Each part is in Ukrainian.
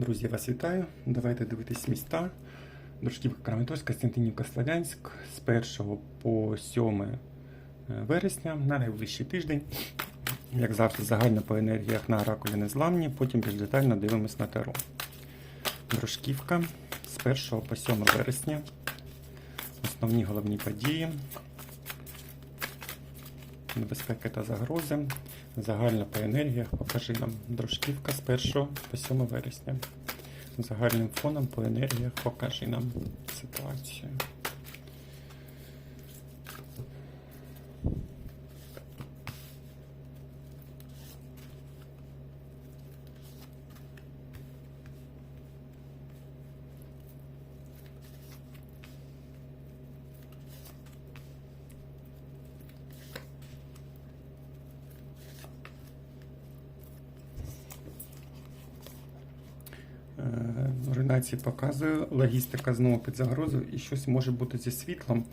Друзі, вас вітаю. Давайте дивитись міста. Дружківка Краматорськ, Костянтинівка, Слов'янськ з 1 по 7 вересня на найближчий тиждень. Як завжди, загально по енергіях на оракулі незламні, потім більш детально дивимось на таро. Дружківка з 1 по 7 вересня. Основні головні події. Небезпеки та загрози. Загально по енергіях покажи нам дружківка з 1 по 7 вересня. Загальним фоном по енергіях покажи нам ситуацію. Е, Ординації показує, логістика знову під загрозою і щось може бути зі світлом.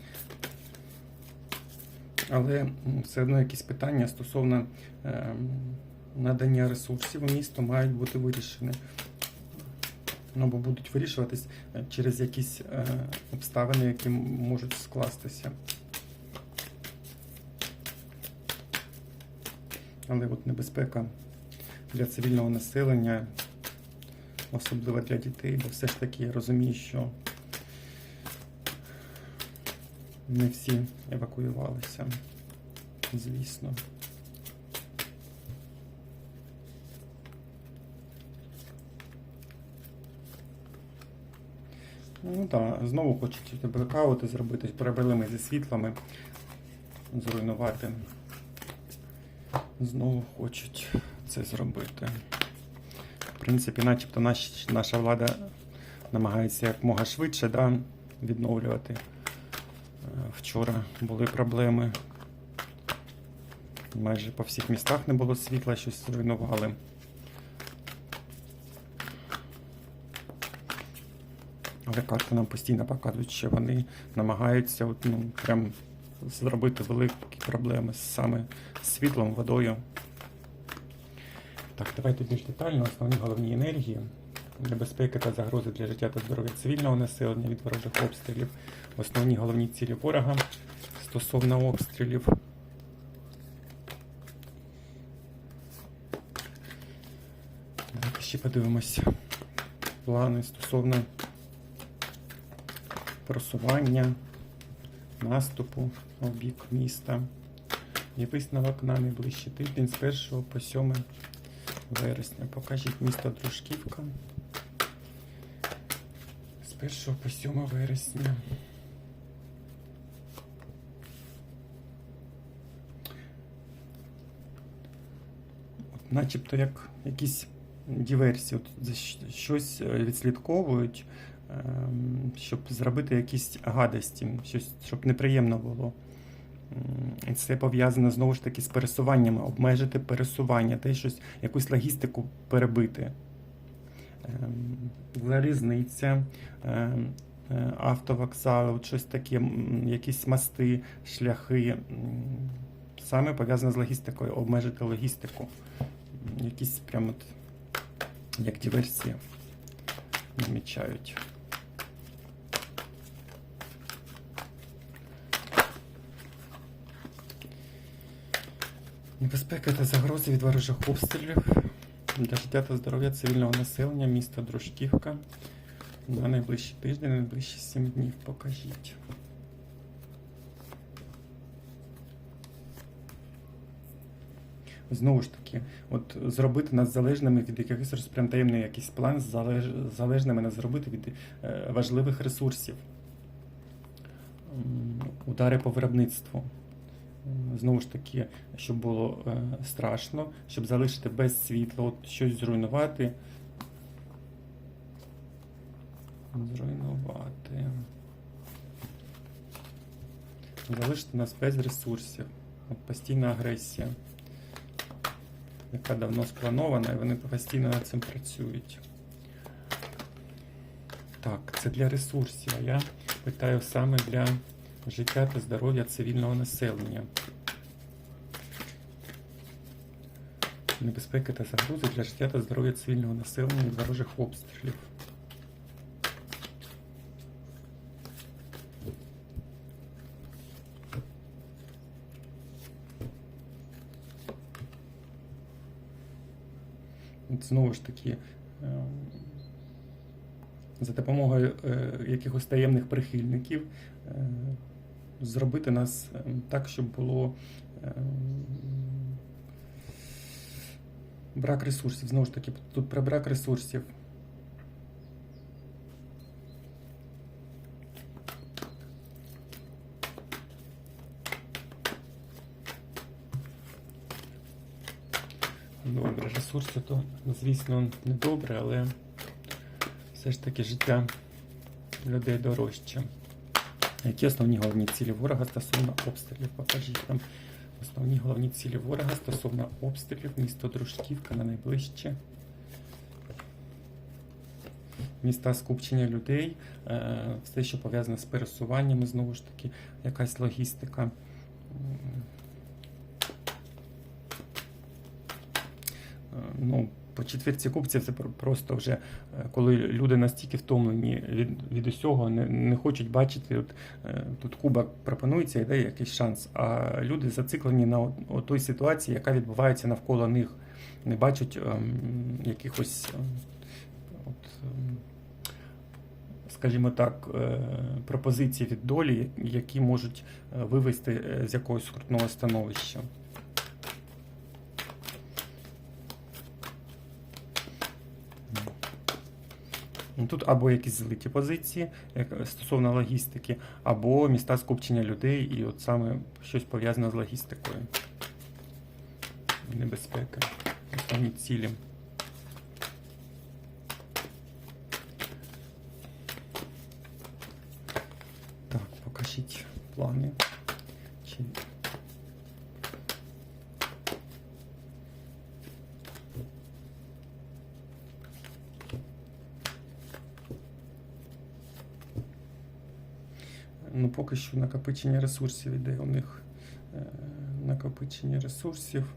Але все одно якісь питання стосовно е, надання ресурсів у місто мають бути вирішені. Ну, Або будуть вирішуватись е, через якісь е, обставини, які можуть скластися. Але от небезпека для цивільного населення особливо для дітей, бо все ж таки я розумію, що не всі евакуювалися, звісно. Ну так, знову хочуть блекаути зробити, проблеми зі світлами, зруйнувати. Знову хочуть це зробити. В принципі, начебто наш, наша влада намагається якмога швидше да, відновлювати. Е, Вчора були проблеми. Майже по всіх містах не було світла, щось зруйнували. Але карти нам постійно показують, що вони намагаються от, ну, прям зробити великі проблеми саме з світлом, водою. Так, давайте більш детально. Основні головні енергії, небезпеки та загрози для життя та здоров'я цивільного населення від ворожих обстрілів, основні головні цілі ворога стосовно обстрілів. Давайте ще подивимось плани стосовно просування, наступу в бік міста. І висновок на найближчий тиждень з 1 по 7 вересня. Покажіть місто Дружківка. З 1 по 7 вересня. От начебто як якісь диверсії, от щось е, відслідковують, ем, щоб зробити якісь гадості, щось, щоб неприємно було. Це пов'язано знову ж таки з пересуваннями, обмежити пересування, те щось, якусь логістику перебити. Ем, Залізниця, ем, е, автовокзали, щось таке, якісь мости, шляхи. Саме пов'язане з логістикою, обмежити логістику. Якісь прямо от, як диверсія намічають. Небезпека та загрози від ворожих обстрілів для життя та здоров'я цивільного населення міста Дружківка на найближчий тиждень, на найближчі 7 днів. Покажіть. Знову ж таки, от зробити нас залежними від якихось роз- прям таємний якийсь план, залеж, залежними нас зробити від е, важливих ресурсів. Удари по виробництву. Знову ж таки, щоб було е, страшно, щоб залишити без світла, от щось зруйнувати. Зруйнувати. Залишити нас без ресурсів. От постійна агресія, яка давно спланована, і вони постійно над цим працюють. Так, це для ресурсів. А я питаю саме для життя та здоров'я цивільного населення. небезпеки та загрози для життя та здоров'я цивільного населення від ворожих обстрілів. Знову ж таки, е, за допомогою е, якихось таємних прихильників е, зробити нас е, так, щоб було е, брак ресурсів. Знову ж таки, тут про брак ресурсів. Добре, ресурси то, звісно, не добре, але все ж таки життя людей дорожче. Які основні головні цілі ворога стосовно обстрілів? Покажіть нам основні головні цілі ворога стосовно обстрілів, місто Дружківка на найближче. Міста скупчення людей, е, все, що пов'язане з пересуваннями, знову ж таки, якась логістика. Е, Ну, по четвірці купців це про- просто вже е, коли люди настільки втомлені від, від усього, не, не хочуть бачити, от, е, тут куба пропонується, йде якийсь шанс. А люди зациклені на той ситуації, яка відбувається навколо них, не бачать ем, якихось, ем, от, ем, скажімо так, е, пропозицій від долі, які можуть вивести з якогось скрутного становища. Тут або якісь злиті позиції як стосовно логістики, або міста скупчення людей, і от саме щось пов'язане з логістикою. Небезпека. Основні цілі. Так, покажіть плани. Чи... Ну, поки що накопичення ресурсів іде у них е, накопичення ресурсів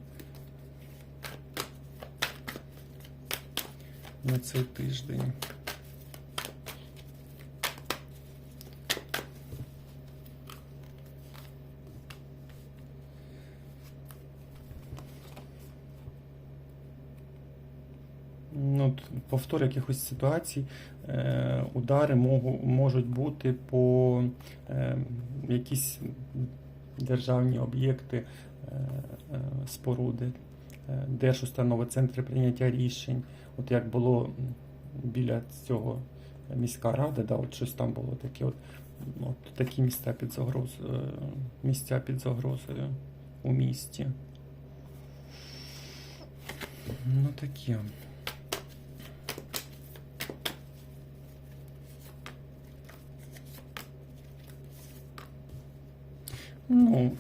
на цей тиждень. Ну, от повтор якихось ситуацій, е, удари можуть бути по е, якісь державні об'єкти, е, споруди, держустанови, центри прийняття рішень. От як було біля цього міська рада, да, от щось там було таке. От, от такі місця під загрозою, місця під загрозою у місті. Ну таке. Ну,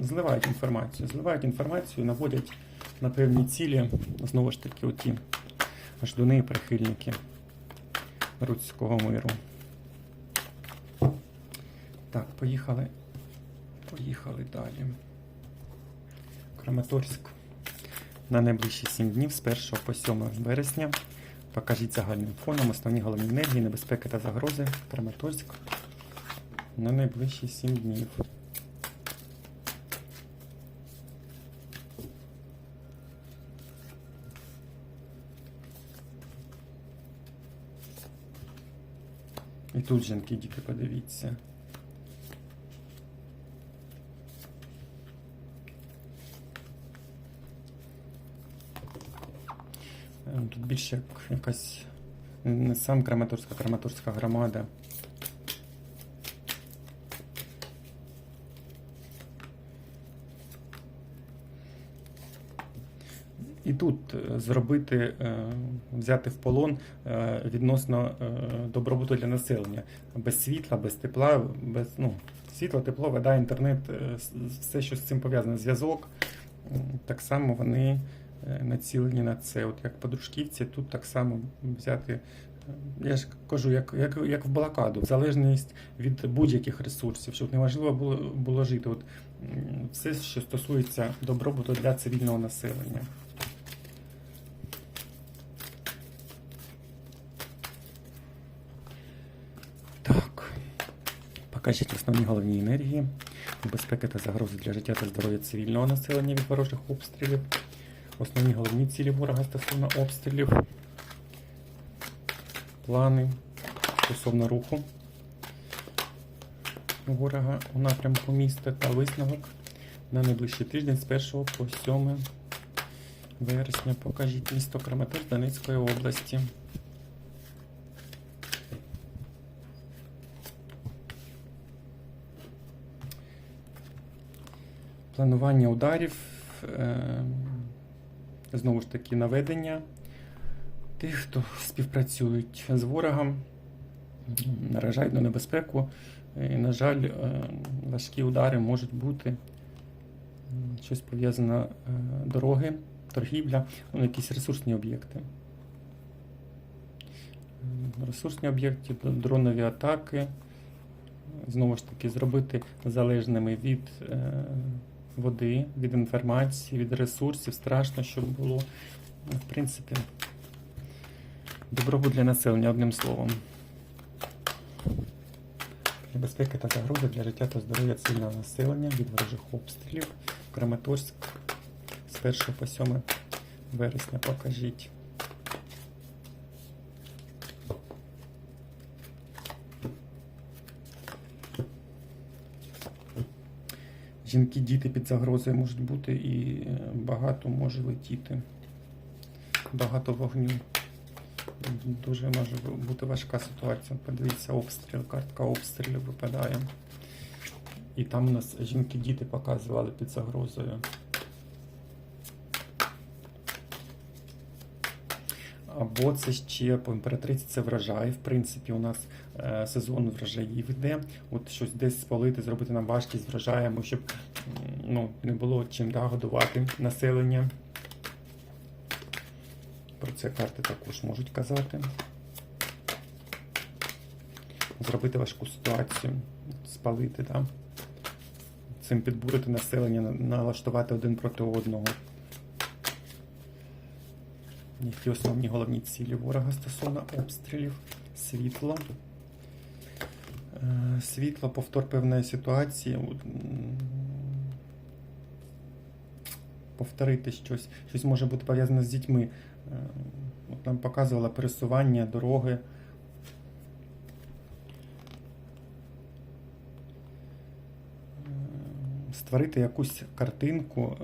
зливають інформацію, зливають інформацію, наводять на певні цілі, знову ж таки, оті ждуни і прихильники Руцького миру. Так, поїхали. Поїхали далі. Краматорськ. На найближчі 7 днів з 1 по 7 вересня. Покажіть загальним фоном основні головні енергії, небезпеки та загрози. Краматорськ на найближчі 7 днів. І тут жінки, діти, подивіться. Е, Тут більше як якась не сам Краматорська, Краматорська громада. І тут е, зробити, е, взяти в полон е, відносно добробуту для населення. Без світла, без тепла, без ну, світло, тепло, вода, інтернет, все, що з цим пов'язане, зв'язок. Так само вони націлені на це. От як по дружківці, тут так само взяти. Я ж кажу, як, як, як в блокаду, залежність від будь-яких ресурсів, щоб неважливо було, було жити. От, все, що стосується добробуту для цивільного населення. Покажіть основні головні енергії, безпеки та загрози для життя та здоров'я цивільного населення від ворожих обстрілів, основні головні цілі ворога стосовно обстрілів, плани стосовно руху ворога у напрямку міста та висновок на найближчий тиждень з 1 по 7 вересня. Покажіть місто Краматорськ Донецької області. Планування ударів, е, знову ж таки, наведення тих, хто співпрацюють з ворогом, наражають на небезпеку. І, на жаль, е, важкі удари можуть бути щось пов'язане е, дороги, торгівля, ну, якісь ресурсні об'єкти. Ресурсні об'єкти, дронові атаки. Знову ж таки, зробити залежними від е, води, від інформації, від ресурсів. Страшно, щоб було. В принципі, добробут для населення, одним словом. Небезпеки та загроза для життя та здоров'я цивільного населення від ворожих обстрілів. Краматорськ з 1 по 7 вересня покажіть. Жінки, діти під загрозою можуть бути і е, багато може летіти. Багато вогню. Дуже може бути важка ситуація. Подивіться, обстріл, картка обстрілів випадає. І там у нас жінки, діти показували під загрозою. Або це ще по імператриці це врожай. В принципі, у нас сезон врожаїв йде. От щось десь спалити, зробити нам важкість з щоб ну, не було чим да, годувати населення. Про це карти також можуть казати. Зробити важку ситуацію, спалити, да? цим підбурити населення, налаштувати один проти одного. Які основні головні цілі ворога стосовно обстрілів, світло. Е, Світло, повтор певної ситуації. Повторити щось. Щось може бути пов'язане з дітьми. Е, От нам показувала пересування, дороги. Е, Створити якусь картинку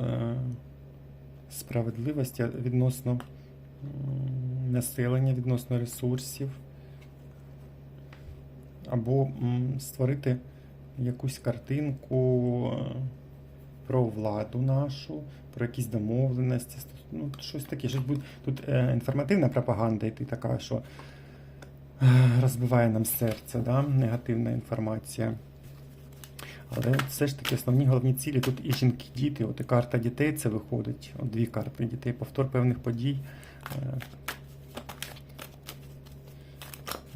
справедливості відносно населення, відносно ресурсів. Або створити якусь картинку е, про владу нашу, про якісь домовленості, ну, щось таке. Щось буде. Тут е, інформативна пропаганда йти така, що е, розбиває нам серце, да? негативна інформація. Але все ж таки основні головні цілі тут і жінки, діти. От і карта дітей це виходить. От дві карти дітей, повтор певних подій.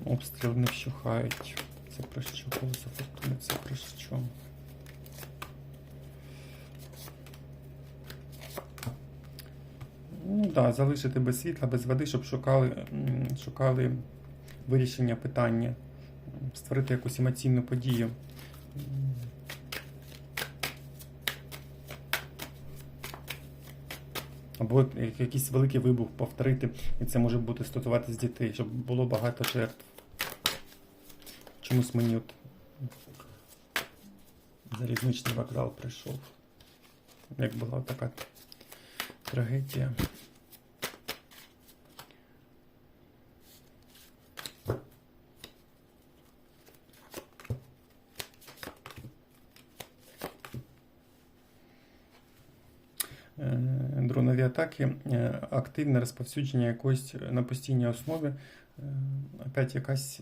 Обстріли не вщухають. Це про що? Колесо фортуни, це про що? Ну так, да, залишити без світла, без води, щоб шукали, шукали вирішення питання, створити якусь емоційну подію. Або якийсь великий вибух повторити, і це може бути стосуватися дітей, щоб було багато жертв. Чомусь мені от залізничний вокзал прийшов. Як була така трагедія. Е, Дронові атаки, е, активне розповсюдження якоїсь на постійній основі. Е, Опять якась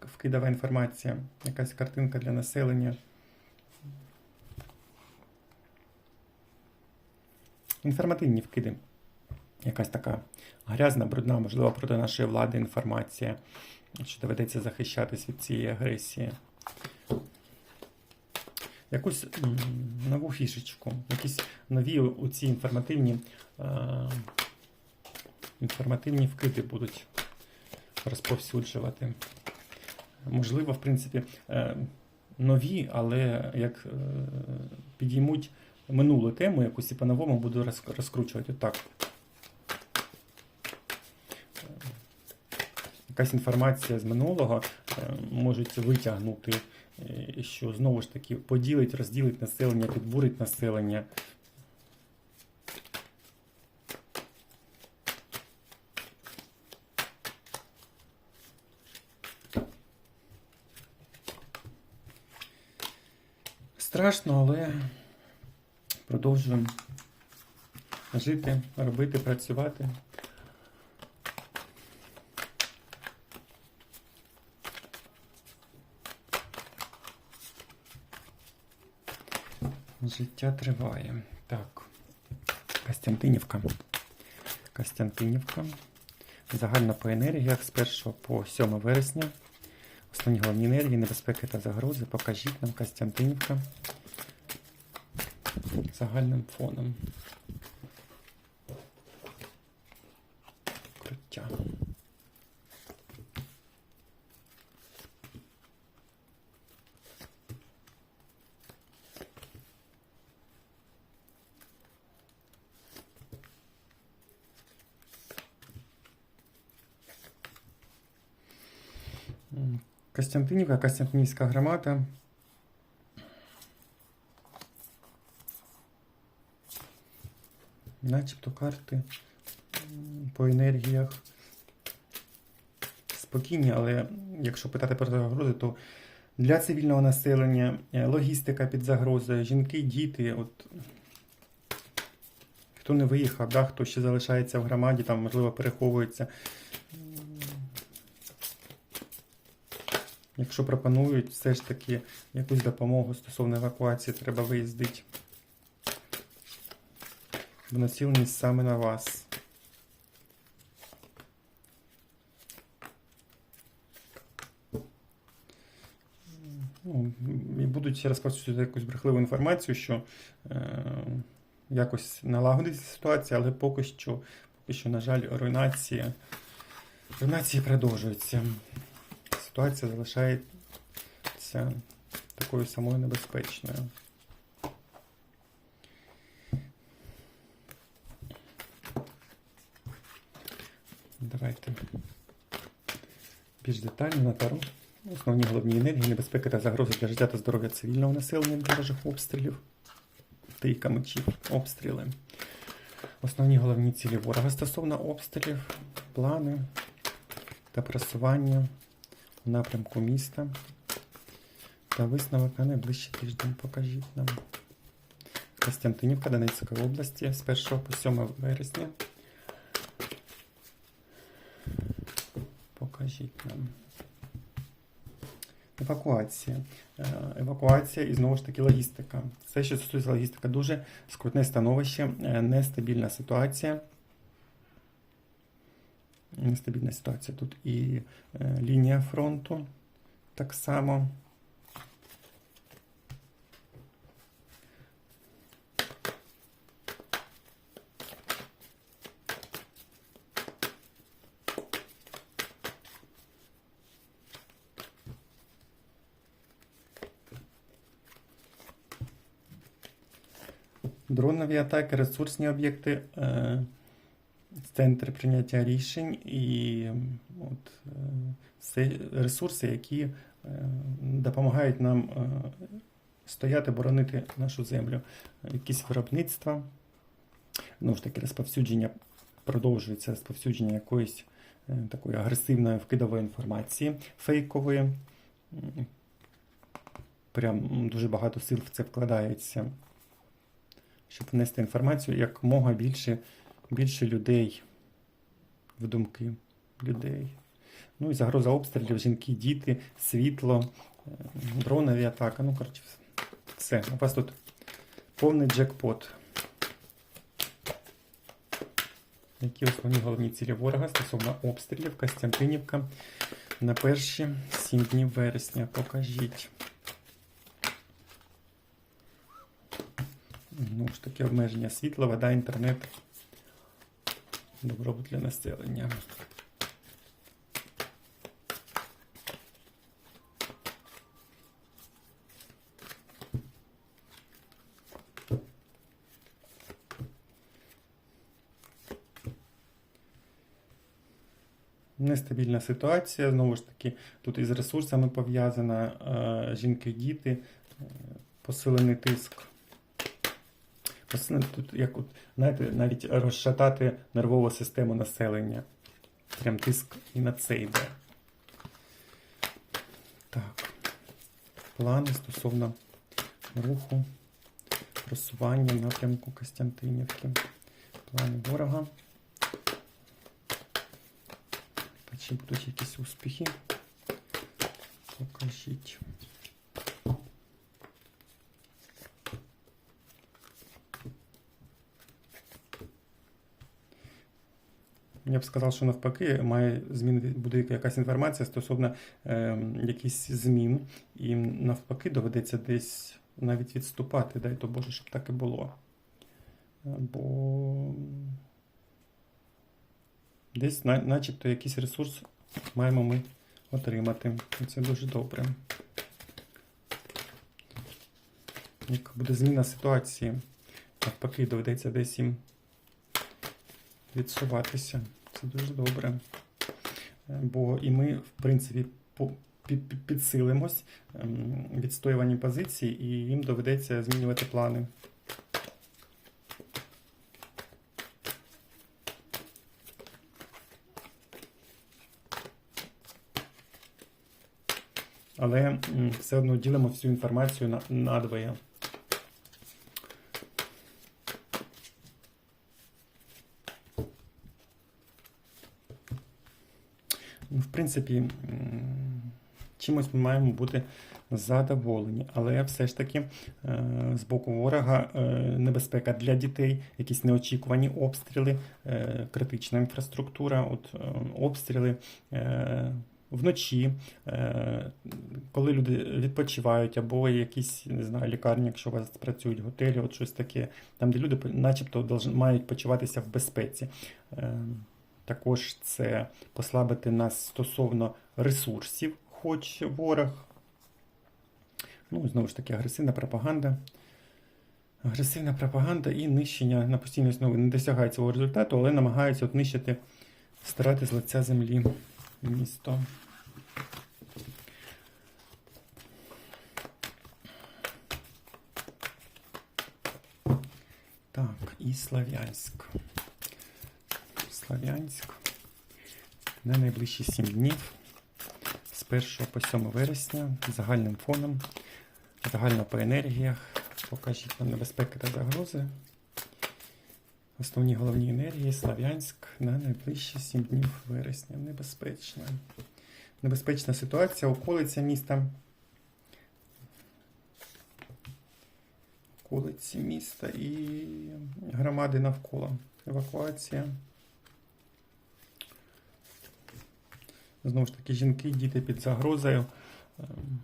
вкидова інформація, якась картинка для населення. Інформативні вкиди. Якась така грязна, брудна, можливо, проти нашої влади інформація, що доведеться захищатись від цієї агресії. Якусь нову фішечку, якісь нові ці інформативні, е, інформативні вкиди будуть розповсюджувати. Можливо, в принципі, е, нові, але як е, підіймуть минулу тему, якусь і по-новому буду розкручувати. Так. Якась інформація з минулого е, можуть витягнути, що знову ж таки поділить, розділить населення, підбурить населення. Страшно, але продовжуємо жити, робити, працювати. Життя триває. Так. Костянтинівка. Костянтинівка. Загальна по енергіях з 1 по 7 вересня. Основні головні енергії, небезпеки та загрози. Покажіть нам Костянтинівка. Загальним фоном. Костянтинівка, Костянтинівська громада. Начебто карти по енергіях спокійні, але якщо питати про загрози, то для цивільного населення е, логістика під загрозою, жінки, діти, от хто не виїхав, да, хто ще залишається в громаді, там, можливо, переховується. Якщо пропонують все ж таки якусь допомогу стосовно евакуації, треба виїздити. Бо націленість саме на вас. Ну, і будуть розповсюджувати якусь брехливу інформацію, що е, якось налагодиться ситуація, але поки що, поки що, на жаль, руйнація, руйнація продовжується. Ситуація залишається такою самою небезпечною. Давайте більш детально на тару. Основні головні енергії, небезпеки та загрози для життя та здоров'я цивільного населення від ворожих обстрілів. Трійка мечів, обстріли. Основні головні цілі ворога стосовно обстрілів, плани та просування напрямку міста. Та висновок на найближчий тиждень покажіть нам. Костянтинівка Донецької області з 1 по 7 вересня. Покажіть нам. Евакуація. Е, Евакуація і знову ж таки логістика. Все, що стосується логістики, дуже скрутне становище, е, нестабільна ситуація. Нестабільна ситуація. Тут і е, лінія фронту так само. Дронові атаки, ресурсні об'єкти, е, центри прийняття рішень і от, е, все ресурси, які е, допомагають нам е, стояти, боронити нашу землю. Якісь виробництва, знову ж таки, розповсюдження, продовжується розповсюдження якоїсь такої агресивної вкидової інформації, фейкової. Прям дуже багато сил в це вкладається щоб внести інформацію якомога більше, більше людей в думки людей. Ну і загроза обстрілів, жінки, діти, світло, е, дронові атаки. Ну, коротше, все. У вас тут повний джекпот. Які основні головні цілі ворога стосовно обстрілів Костянтинівка на перші 7 днів вересня. Покажіть. Ну ж таки, обмеження світла, вода, інтернет, добробут для населення. Нестабільна ситуація, знову ж таки, тут із ресурсами пов'язана е, жінки-діти, е, посилений тиск Тут, як от, знаєте, навіть розшатати нервову систему населення. Прям тиск і на це йде. Так. Плани стосовно руху, просування напрямку Костянтинівки. Плани ворога. Та Чи будуть якісь успіхи? Покажіть. Я б сказав, що навпаки, має змін буде якась інформація стосовно е, якихось змін, і навпаки доведеться десь навіть відступати, дай то Боже, щоб так і було. Бо десь на- начебто якийсь ресурс маємо ми отримати. Це дуже добре. Як буде зміна ситуації, навпаки, доведеться десь їм відсуватися. Це дуже добре. Е, Бо і ми, в принципі, підсилимось ем, відстоювані позиції, і їм доведеться змінювати плани. Але все одно ділимо всю інформацію на, надвоє. Принципі, чимось ми маємо бути задоволені, але все ж таки е, з боку ворога е, небезпека для дітей, якісь неочікувані обстріли, е, критична інфраструктура, от обстріли. Вночі, коли люди відпочивають, або якісь не знаю, лікарні, якщо у вас працюють готелі, от щось таке, там, де люди начебто мають почуватися в безпеці. Також це послабити нас стосовно ресурсів, хоч ворог. Ну, знову ж таки, агресивна пропаганда. Агресивна пропаганда і нищення на постійній основі не досягають цього результату, але намагаються от нищити, старати з лиця землі місто. Так, і Слав'янськ. Слав'янськ. На найближчі 7 днів з 1 по 7 вересня загальним фоном, загально по енергіях. Покажіть нам небезпеки та загрози. Основні головні енергії Слав'янськ на найближчі 7 днів вересня. Небезпечна. Небезпечна ситуація, околиця міста. Околиці міста і громади навколо. Евакуація. Знову ж таки, жінки, діти під загрозою. Ем,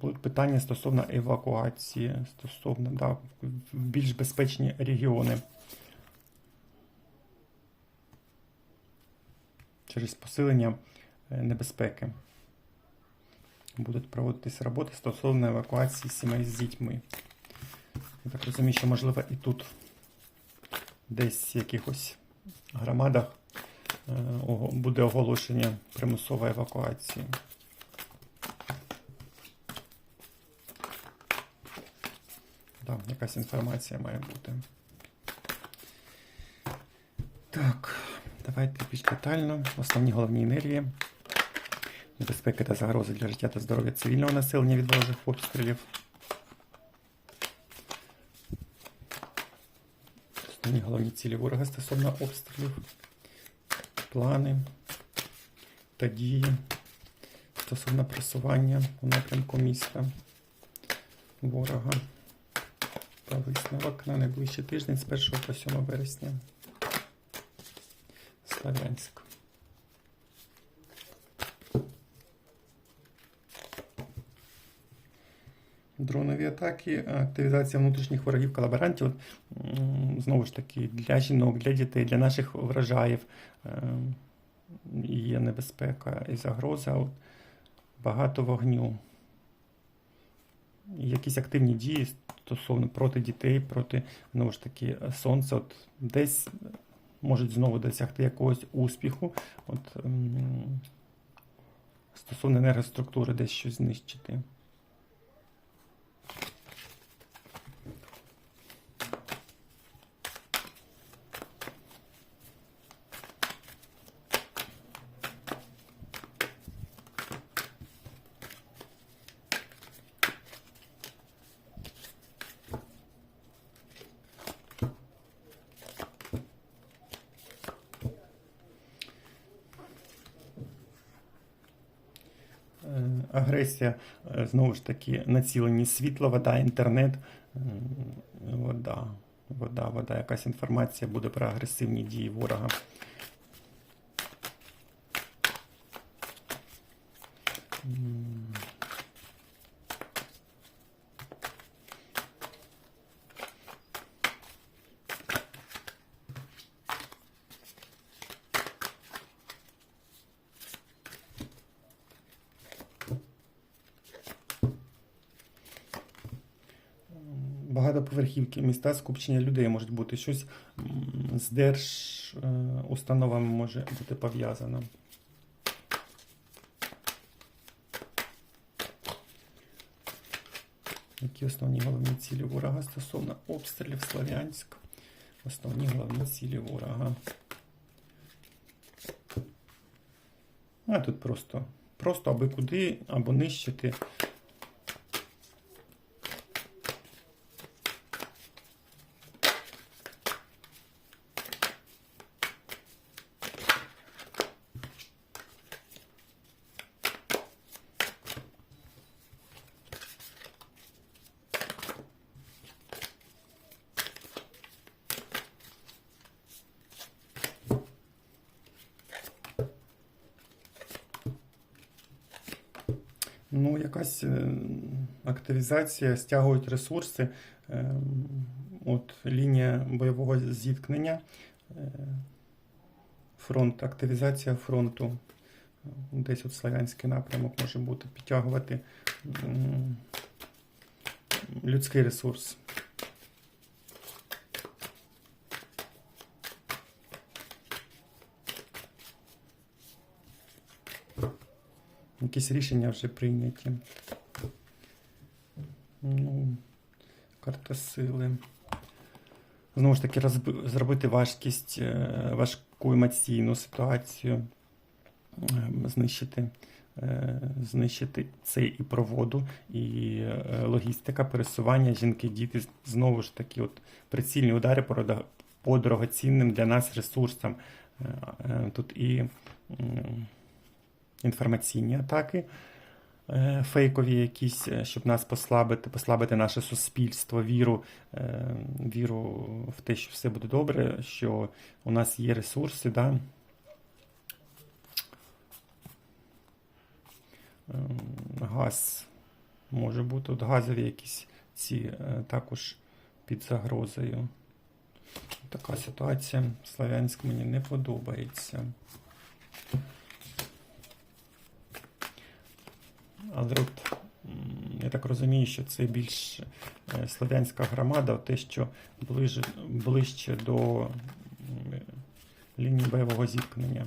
Будуть питання стосовно евакуації, стосовно да, більш безпечні регіони. Через посилення е, небезпеки. Будуть проводитися роботи стосовно евакуації сімей з дітьми. Я так розумію, що можливо і тут десь в якихось громадах буде оголошення примусової евакуації. Да, якась інформація має бути. Так, давайте більш детально. Основні головні енергії. Небезпеки та загрози для життя та здоров'я цивільного населення від ворожих обстрілів. Основні головні цілі ворога стосовно обстрілів. Плани та дії стосовно просування у напрямку міста ворога. Та висновок на найближчий тиждень з 1 по 7 вересня. Славянськ. Дронові атаки, активізація внутрішніх ворогів колаборантів. Знову ж таки, для жінок, для дітей, для наших врожаїв ем, є небезпека і загроза. Багато вогню. Якісь активні дії стосовно проти дітей, проти знову ж таки сонця. От десь можуть знову досягти якогось успіху. От, ем, стосовно енергоструктури десь щось знищити. Е, Агресія, е, знову ж таки, націлені світло, вода, інтернет, вода, вода, вода, якась інформація буде про агресивні дії ворога. Багатоповерхівки, міста, скупчення людей можуть бути щось з держустановами може бути пов'язано. Які основні головні цілі ворога стосовно обстрілів Слов'янськ? Основні головні цілі ворога. А тут просто, просто аби куди, або нищити. Ну, якась е, активізація, стягують ресурси. Е, От лінія бойового зіткнення, е, фронт, активізація фронту. Десь от Славянський напрямок може бути підтягувати людський ресурс. Якісь рішення вже прийняті. Ну, карта сили. Знову ж таки, розби- зробити важкість, е, важку емоційну ситуацію, е, знищити, е, знищити це і проводу, і е, логістика, пересування, жінки, діти. Знову ж таки, от прицільні удари по дорогоцінним для нас ресурсам. Тут і інформаційні атаки, е, фейкові якісь, е, щоб нас послабити, послабити наше суспільство, віру, е, віру в те, що все буде добре, що у нас є ресурси, да? Ем, газ може бути, от газові якісь ці також під загрозою. Така ситуація. Славянськ мені не подобається. Але я так розумію, що це більш славянська слов'янська громада, те, що ближче, ближче до лінії бойового зіткнення.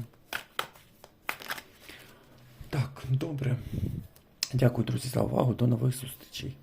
Так, добре. Дякую, друзі, за увагу. До нових зустрічей.